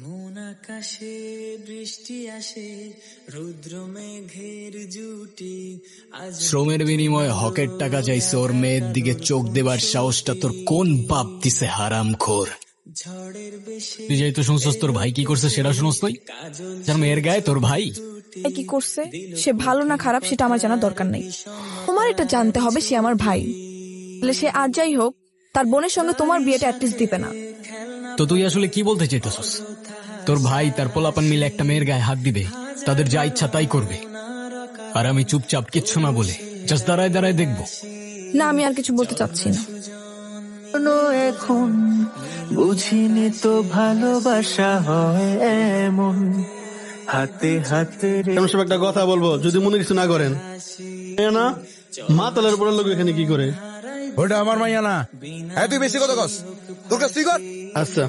মন আকাশে বৃষ্টি আসে রুদ্র মেঘের জুটি আজ শ্রমের বিনিময়ে হকের টাকা চাইছে ওর মেয়ের দিকে চোখ দেবার সাহসটা তোর কোন বাপ দিছে হারাম খোর? তুই যাই তো শুনছস তোর ভাই কি করছে সেটা শুনস তুই যার মেয়ের গায়ে তোর ভাই? কি করছে? সে ভালো না খারাপ সেটা আমার জানার দরকার নেই। তোমার এটা জানতে হবে সে আমার ভাই। তাহলে সে আর যাই হোক তার বোনের সঙ্গে তোমার বিয়েটা অ্যাটলিস্ট দিবে না। তো তুই আসলে কি বলতে চাইতেছস? তোর ভাই তার পোলাপান মিলে একটা মেয়ের গায়ে হাত দিবে তাদের যা ইচ্ছা তাই করবে। আর আমি চুপচাপ কিচ্ছু না বলে জাস্ট দাঁড়ায় দাঁড়ায় দেখব। না আমি আর কিছু বলতে চাচ্ছি না। এখন বুঝিনি তো ভালোবাসা হয় এমন। হাতে হাতে আমি সব একটা কথা বলব যদি মনে কিছু না করেন। না মা তালের পরের লোক এখানে কি করে? ওটা আমার মাইয়া না। হ্যাঁ তুই বেশি কথা কস। তোর কাছ তুই কর। আচ্ছা।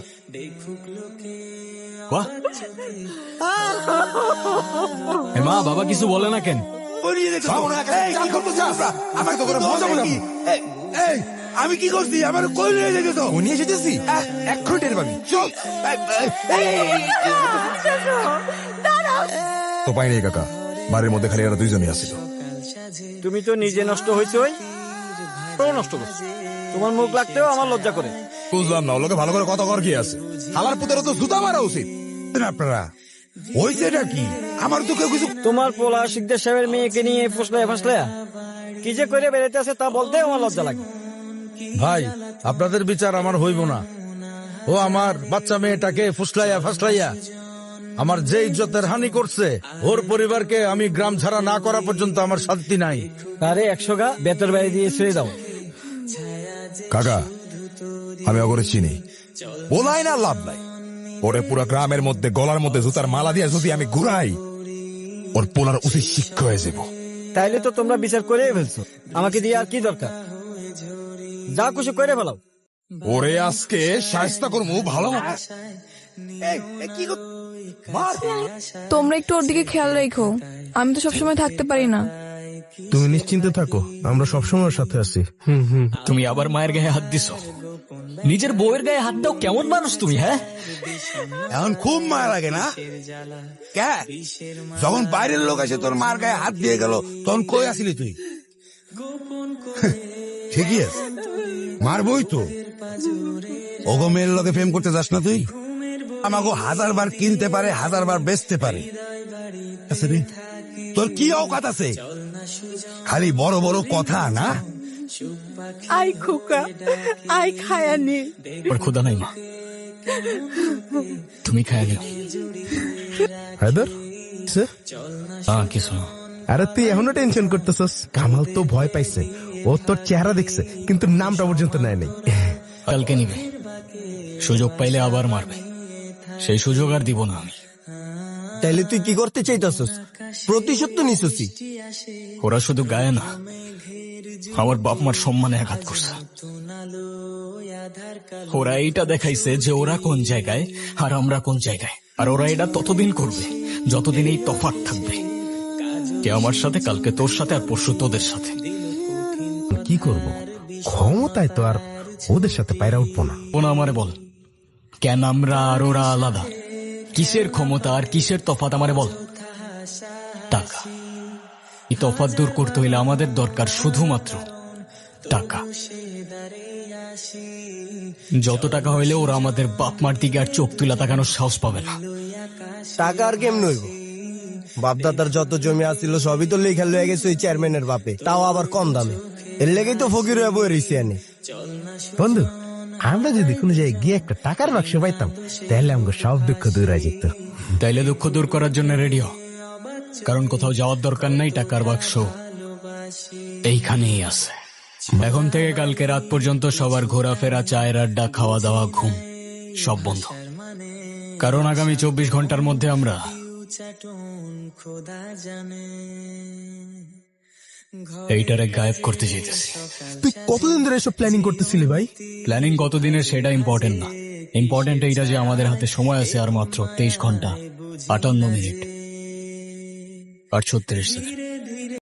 বাহ। মা বাবা কিছু বলে না কেন? আমি কি করছি? আমার কই নিয়ে যেতে তো? নিয়ে যেতেছি এখন টের পাবি। চল। তো পাই নাই কাকা। বাড়ির মধ্যে খালি এরা দুইজনই আসছিল তুমি তো নিজে নষ্ট হয়েছে ওই নষ্ট করছ তোমার মুখ লাগতেও আমার লজ্জা করে। বুঝলাম না ওলোকে ভালো করে কথা কর কি আছে। আমার পুতের তো জুতা মারা উচিত। আপনারা হয়েছে এটা কি? আমার তো কেউ কিছু তোমার পোলা শিকদার সাহেবের মেয়েকে নিয়ে ফসলায় ফাসলায়া কি যে করে বেড়াতে আছে তা বলতে আমার লজ্জা লাগে। ভাই আপনাদের বিচার আমার হইব না। ও আমার বাচ্চা মেয়েটাকে ফুসলাইয়া ফাসলাইয়া আমার যে ইজ্জতের হানি করছে ওর পরিবারকে আমি গ্রাম ছাড়া না করা পর্যন্ত আমার শান্তি নাই। তারে একশো গা বেতর বাড়ি দিয়ে ছেড়ে দাও। কাকা আমি অগরে চিনি। বলাই না লাভ নাই। ওরে পুরো গ্রামের মধ্যে গলার মধ্যে জুতার মালা দিয়ে যদি আমি ঘুরাই ওর পোলার উচিত শিক্ষা হয়ে যাব। তাইলে তো তোমরা বিচার করে ফেলছো। আমাকে দিয়ে আর কি দরকার? যা খুশি করে ফেলাও। ওরে আজকে সাহস্তা করব ভালো। কি কর- মার। তোমরা একটু ওর দিকে খেয়াল রেখো। আমি তো সবসময় থাকতে পারি না। তুমি নিশ্চিন্তে থাকো আমরা সবসময় ওর সাথে আছি। তুমি আবার মায়ের গায়ে হাত দিছ? নিজের বউয়ের গায়ে হাত দাও কেমন মানুষ তুমি হ্যাঁ? এখন খুব মায়া লাগে না? কে? যখন বাইরের লোক আছে তোর মার গায়ে হাত দিয়ে গেল তখন কই আসিলি তুই? ঠিকই আছে। মার বই তো। ওগো মেয়ের লোকে প্রেম করতে যাস না তুই? আমাকে হাজার বার কিনতে পারে হাজার বার বেচতে পারে। তোর কি অকাত আছে? খালি বড় বড় কথা না? আই খোকা আই খায়ানি ওর ক্ষুদা নাই মা। তুমি খায় নিও হায়দার হ্যাঁ কিছু না আরে তুই এখনও টেনশন করতেছস? কামাল তো ভয় পাইছে। ও তোর চেহারা দেখছে কিন্তু নামটা পর্যন্ত নেয় নাই। কালকে নিবে। সুযোগ পাইলে আবার মারবে। সেই সুযোগ আর দিব না আমি। তাইলে তুই কি করতে চাইতাছস? প্রতিশোধ তো নিছসি ওরা শুধু গায়ে না আমার বাপ মার সম্মানে আঘাত করছে। ওরা এইটা দেখাইছে যে ওরা কোন জায়গায় আর আমরা কোন জায়গায়। আর ওরা এটা ততদিন করবে যতদিন এই তফাৎ থাকবে। কে আমার সাথে কালকে তোর সাথে আর পরশু তোদের সাথে। কি করব? ক্ষমতায় তো আর ওদের সাথে পায়রা উঠবো না। ওনা আমারে বল কেন আমরা আর ওরা আলাদা? কিসের ক্ষমতা আর কিসের তফাত আমারে বল? টাকা। এই তফাত দূর করতে হইলে আমাদের দরকার শুধুমাত্র টাকা। যত টাকা হইলে ওরা আমাদের বাপ মার দিকে আর চোখ তুলা তাকানোর সাহস পাবে না। টাকা আর কেমন হইব? বাপদাদার যত জমি আছিল সবই তো লেখা লয়ে গেছে ওই চেয়ারম্যানের বাপে। তাও আবার কম দামে। এর লেগেই তো ফকির হয়ে বই রইছি বন্ধু আমরা যদি কোনো জায়গায় গিয়ে একটা টাকার বাক্স পাইতাম, তাহলে আমাকে সব দুঃখ দূর হয়ে যেত। তাইলে দুঃখ দূর করার জন্য রেডি হ। কারণ কোথাও যাওয়ার দরকার নাই টাকার বাক্স। এইখানেই আছে। এখন থেকে কালকে রাত পর্যন্ত সবার ঘোরাফেরা, চায়ের আড্ডা খাওয়া দাওয়া ঘুম, সব বন্ধ। কারণ আগামী চব্বিশ ঘণ্টার মধ্যে আমরা এইটারে গায়েব করতে চাইতেছি। তুই কতদিন ধরে এসব প্ল্যানিং করতেছিলি ভাই? প্ল্যানিং কতদিনের সেটা ইম্পর্টেন্ট না। ইম্পর্টেন্ট এইটা যে আমাদের হাতে সময় আছে আর মাত্র তেইশ ঘণ্টা আটান্ন মিনিট। আর ছত্রিশ সেকেন্ড